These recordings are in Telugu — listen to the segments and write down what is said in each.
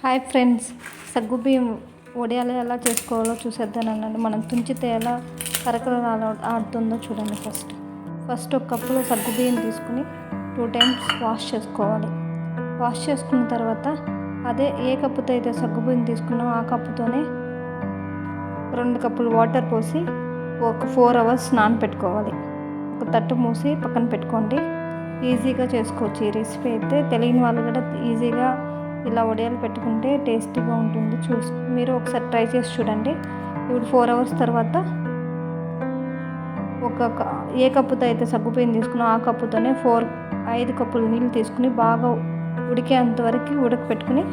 Hi friends. సగ్గుబియ్యం వడియాలు ఎలా చేసుకోవాలో చూసేద్దానండి మనం తుంచితే ఎలా కరకర ఆడుతుందో చూడండి ఫస్ట్. ఫస్ట్ ఒక కప్పులో సగ్గుబియ్యం తీసుకుని టూ టైమ్స్ వాష్ చేసుకోవాలి. వాష్ చేసుకున్న తర్వాత అదే ఏ కప్పుతో అయితే సగ్గుబియ్యం తీసుకున్నామో ఆ కప్పుతోనే రెండు కప్పులు వాటర్ పోసి ఒక ఫోర్ అవర్స్ నానపెట్టుకోవాలి. ఒక తట్టు మూసి పక్కన పెట్టుకోండి. ఈజీగా చేసుకోవచ్చు ఈ రెసిపీ అయితే. తెలియని వాళ్ళు కూడా ఈజీగా ఇలా వడియాలు పెట్టుకుంటే టేస్టీగా ఉంటుంది చూసి మీరు ఒకసారి ట్రై చేసి చూడండి. ఇప్పుడు ఫోర్ అవర్స్ తర్వాత ఒక ఏ కప్పుతో అయితే సగ్గుపోయిన తీసుకున్నా ఆ కప్పుతోనే ఫోర్ ఐదు కప్పులు నీళ్ళు తీసుకుని బాగా ఉడికేంత వరకు ఉడకపెట్టుకుని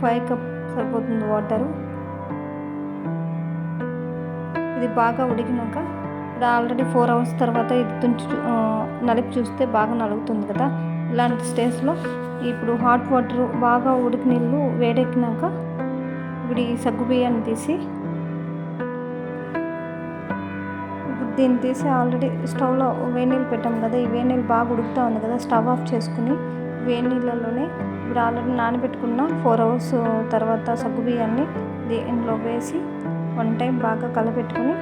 ఫైవ్ కప్ సరిపోతుంది వాటరు. ఇది బాగా ఉడికినాక ఇప్పుడు ఆల్రెడీ ఫోర్ అవర్స్ తర్వాత ఇది తుంచి నలిపి చూస్తే బాగా నలుగుతుంది కదా? ఇలాంటి స్టేజ్లో ఇప్పుడు హాట్ వాటర్ బాగా ఉడికి నీళ్ళు వేడెక్కినాక ఇప్పుడు ఈ సగ్గు బియ్యాన్ని తీసి ఇప్పుడు దీన్ని తీసి ఆల్రెడీ స్టవ్లో వేనీళ్ళు పెట్టాం కదా? ఈ వేనీళ్ళు బాగా ఉడుకుతూ ఉంది కదా? స్టవ్ ఆఫ్ చేసుకుని వేడి నీళ్ళలోనే ఇప్పుడు ఆల్రెడీ నానబెట్టుకున్న ఫోర్ అవర్స్ తర్వాత సగ్గు బియ్యాన్ని దీనిలో వేసి వన్ టైం బాగా కలపెట్టుకుని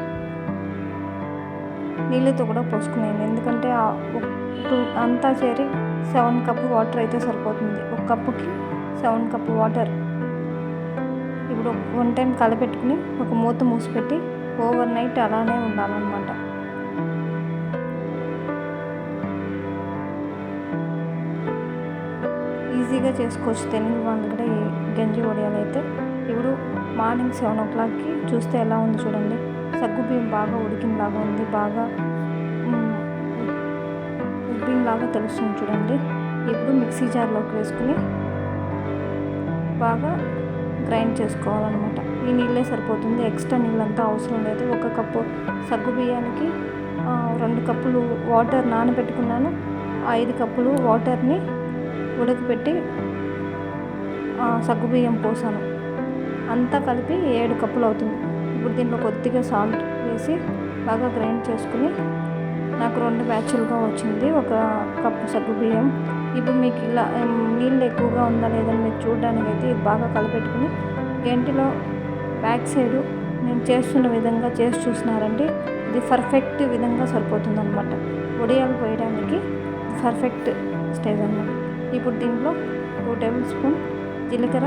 నీళ్ళతో కూడా పోసుకునేయండి ఎందుకంటే టూ అంతా చేరి సెవెన్ కప్ వాటర్ అయితే సరిపోతుంది. ఒక కప్పుకి సెవెన్ కప్ వాటర్. ఇప్పుడు వన్ టైం కలపెట్టుకుని ఒక మూత మూసిపెట్టి ఓవర్ నైట్ అలానే ఉండాలన్నమాట. ఈజీగా చేసుకోవచ్చు. తెలియని వాళ్ళు కూడా గంజి వడియాలు అయితే. ఇప్పుడు మార్నింగ్ సెవెన్ ఓ క్లాక్కి చూస్తే ఎలా ఉంది చూడండి. సగ్గుబియ్యం బాగా ఉడికినలాగా ఉంది బాగా ఉబ్బినలాగా తెలుస్తుంది చూడండి. ఇప్పుడు మిక్సీ జార్లోకి వేసుకుని బాగా గ్రైండ్ చేసుకోవాలన్నమాట. ఈ నీళ్ళే సరిపోతుంది. ఎక్స్ట్రా నీళ్ళంతా అవసరం లేదు. ఒక కప్పు సగ్గు బియ్యానికి రెండు కప్పులు వాటర్ నానబెట్టుకున్నాను. ఐదు కప్పులు వాటర్ని ఉడకపెట్టి సగ్గుబియ్యం పోసాను. అంతా కలిపి ఏడు కప్పులు అవుతుంది. ఇప్పుడు దీంట్లో కొద్దిగా సాల్ట్ వేసి బాగా గ్రైండ్ చేసుకుని నాకు రెండు బ్యాచ్లుగా వచ్చింది. ఒక కప్పు సగ్గు బియ్యం. ఇప్పుడు మీకు ఇలా నీళ్ళు ఎక్కువగా ఉందా లేదని మీరు చూడడానికి అయితే ఇది బాగా కలిపెట్టుకుని గంటిలో బ్యాక్ సైడు నేను చేస్తున్న విధంగా చేసి చూసినారంటే ఇది పర్ఫెక్ట్ విధంగా సరిపోతుంది అనమాట వడియాలు పోయడానికి పర్ఫెక్ట్ స్టేజ్ అనమాట ఇప్పుడు దీంట్లో టూ టేబుల్ స్పూన్ జీలకర్ర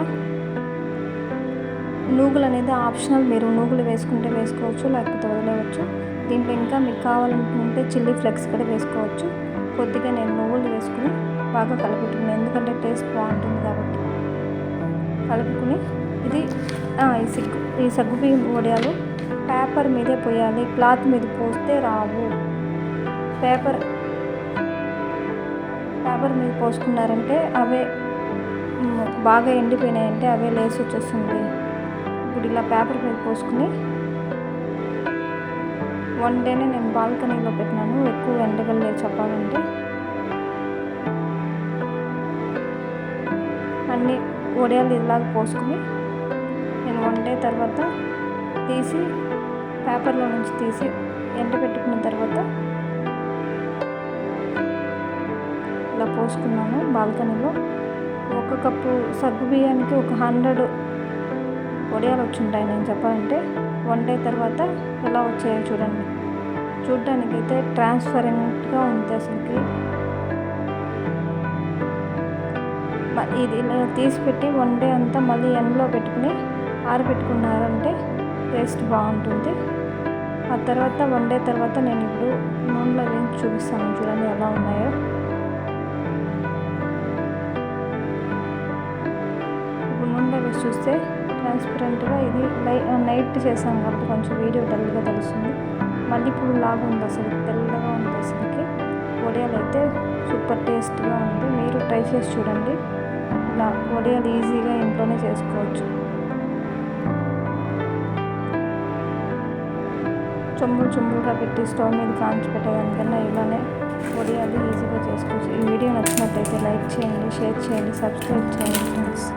నూగులు అనేది ఆప్షనల్. మీరు నూగులు వేసుకుంటే వేసుకోవచ్చు లేకపోతే వదిలేవచ్చు దీంట్లో ఇంకా మీకు కావాలనుకుంటే చిల్లీ ఫ్లెక్స్ కూడా వేసుకోవచ్చు. కొద్దిగా నేను నువ్వులు వేసుకుని బాగా కలుపుకుని ఎందుకంటే టేస్ట్ బాగుంటుంది కాబట్టి. కలుపుకుని ఇది ఈ సిగ్గు ఈ సగ్గు బియ్యం వడియాలు పేపర్ మీదే పోయాలి. క్లాత్ మీద పోస్తే రావు. పేపర్ పేపర్ మీద పోసుకున్నారంటే అవే బాగా ఎండిపోయినాయంటే అవే లేసి వచ్చేస్తుంది ఇప్పుడు ఇలా పేపర్ మీద పోసుకుని వన్ డేనే నేను బాల్కనీలో పెట్టినాను. ఎక్కువ ఎండగలు లేదు చెప్పాలంటే. అన్నీ వడియాలు ఇలాగ పోసుకుని నేను వన్ డే తర్వాత తీసి పేపర్లో నుంచి తీసి ఎండ పెట్టుకున్న తర్వాత ఇలా పోసుకున్నాను బాల్కనీలో. ఒక కప్పు సగ్గు బియ్యానికి ఒక హండ్రెడ్ వడియాలు వచ్చింటాయి. నేను చెప్పాలంటే వన్ డే తర్వాత ఎలా వచ్చాయో చూడండి. చూడ్డానికైతే ట్రాన్స్పరెంట్గా ఉంది అసలుకి. ఇది ఇలా తీసి పెట్టి వన్ డే అంతా మళ్ళీ ఎండలో పెట్టుకుని ఆరబెట్టుకున్నారంటే టేస్ట్ బాగుంటుంది. ఆ తర్వాత వన్ డే తర్వాత నేను ఇప్పుడు నూనెలో వేసి చూపిస్తాను చూడండి ఎలా ఉన్నాయో. ఇప్పుడు నూనెలో వేసి చూస్తే ట్రాన్స్పరెంట్గా ఇది నైట్ చేసాం కాబట్టి కొంచెం వీడియో డల్గా తెలుస్తుంది. మళ్ళీ ఇప్పుడు లాగా ఉంది అసలు తెల్లగా ఉంది అసలుకి. వడియాలు అయితే సూపర్ టేస్ట్గా ఉంది. మీరు ట్రై చేసి చూడండి. ఇలా వడియాలు ఈజీగా ఇంట్లోనే చేసుకోవచ్చు. చొమ్ములు చొమ్ములుగా పెట్టి స్టవ్ మీద కాంచి పెట్టేదానికన్నా ఇలానే వడియాలు ఈజీగా చేసుకోవచ్చు. ఈ వీడియో నచ్చినట్టయితే లైక్ చేయండి షేర్ చేయండి సబ్స్క్రైబ్ చేయండి ఫ్రెండ్స్.